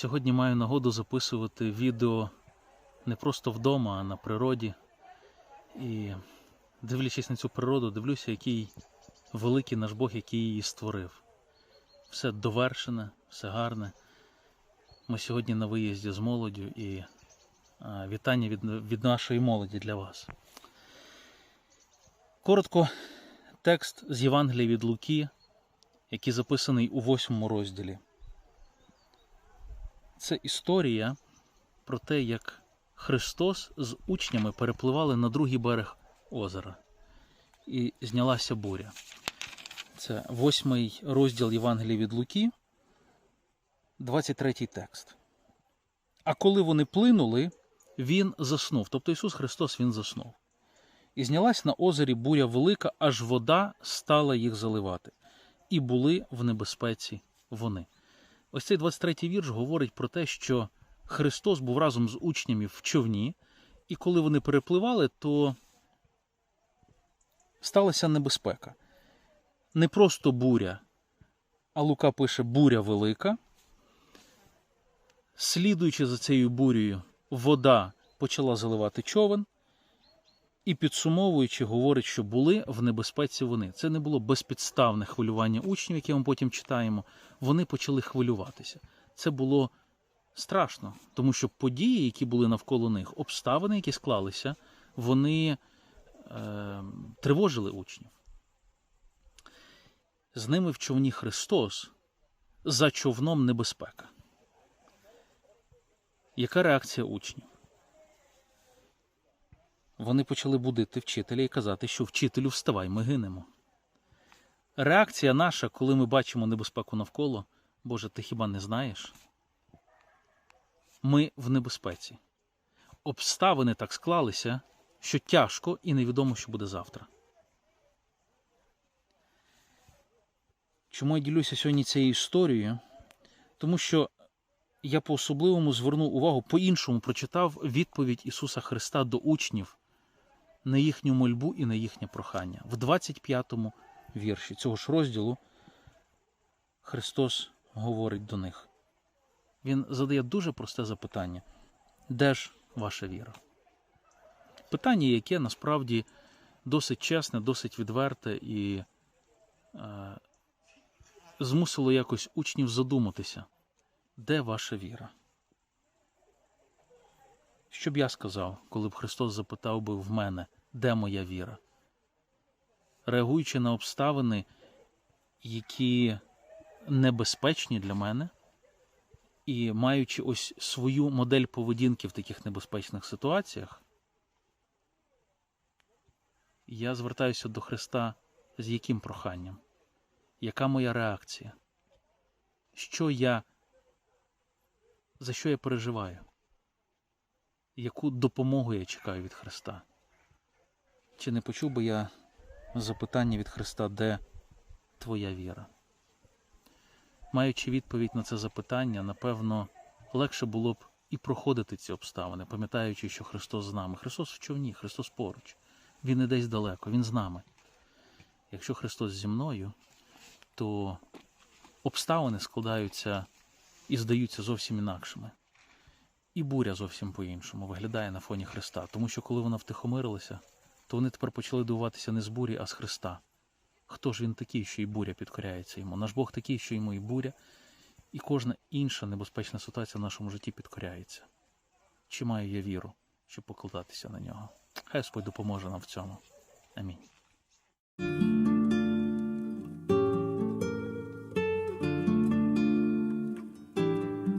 Сьогодні маю нагоду записувати відео не просто вдома, а на природі. І дивлячись на цю природу, дивлюся, який великий наш Бог, який її створив. Все довершене, все гарне. Ми сьогодні на виїзді з молоддю і вітання від, від нашої молоді для вас. Коротко, текст з Євангелія від Луки, який записаний у восьмому розділі. Це історія про те, як Христос з учнями перепливали на другий берег озера і знялася буря. Це восьмий розділ Євангелія від Луки, 23 текст. А коли вони плинули, він заснув. Тобто Ісус Христос Він заснув. І знялась на озері буря велика, аж вода стала їх заливати. І були в небезпеці вони. Ось цей 23-й вірш говорить про те, що Христос був разом з учнями в човні, і коли вони перепливали, то сталася небезпека. Не просто буря, а Лука пише буря велика. Слідуючи за цією бурею, вода почала заливати човен, і підсумовуючи, говорить, що були в небезпеці вони. Це не було безпідставне хвилювання учнів, яке ми потім читаємо. Вони почали хвилюватися. Це було страшно, тому що події, які були навколо них, обставини, які склалися, вони е, тривожили учнів. З ними в човні Христос, за човном небезпека. Яка реакція учнів? Вони почали будити вчителя і казати, що вчителю вставай, ми гинемо. Реакція наша, коли ми бачимо небезпеку навколо, Боже, ти хіба не знаєш? Ми в небезпеці. Обставини так склалися, що тяжко і невідомо, що буде завтра. Чому я ділюся сьогодні цією історією? Тому що я по-особливому звернув увагу, по-іншому прочитав відповідь Ісуса Христа до учнів на їхню мольбу і на їхнє прохання. В 25-му вірші цього ж розділу Христос говорить до них. Він задає дуже просте запитання: де ж ваша віра? Питання, яке насправді досить чесне, досить відверте і е, змусило якось учнів задуматися, де ваша віра? Що б я сказав, коли б Христос запитав би в мене, де моя віра? Реагуючи на обставини, які небезпечні для мене, і маючи ось свою модель поведінки в таких небезпечних ситуаціях, я звертаюся до Христа з яким проханням? Яка моя реакція? Що я, за що я переживаю? Яку допомогу я чекаю від Христа? Чи не почув би я запитання від Христа, де твоя віра? Маючи відповідь на це запитання, напевно, легше було б і проходити ці обставини, пам'ятаючи, що Христос з нами. Христос в човні, Христос поруч. Він не десь далеко, Він з нами. Якщо Христос зі мною, то обставини складаються і здаються зовсім інакшими. І буря зовсім по-іншому виглядає на фоні Христа. Тому що коли вона втихомирилася, то вони тепер почали дивуватися не з бурі, а з Христа. Хто ж він такий, що і буря підкоряється йому? Наш Бог такий, що йому і буря, і кожна інша небезпечна ситуація в нашому житті підкоряється. Чи маю я віру, щоб покладатися на нього? Хай Господь допоможе нам в цьому. Амінь.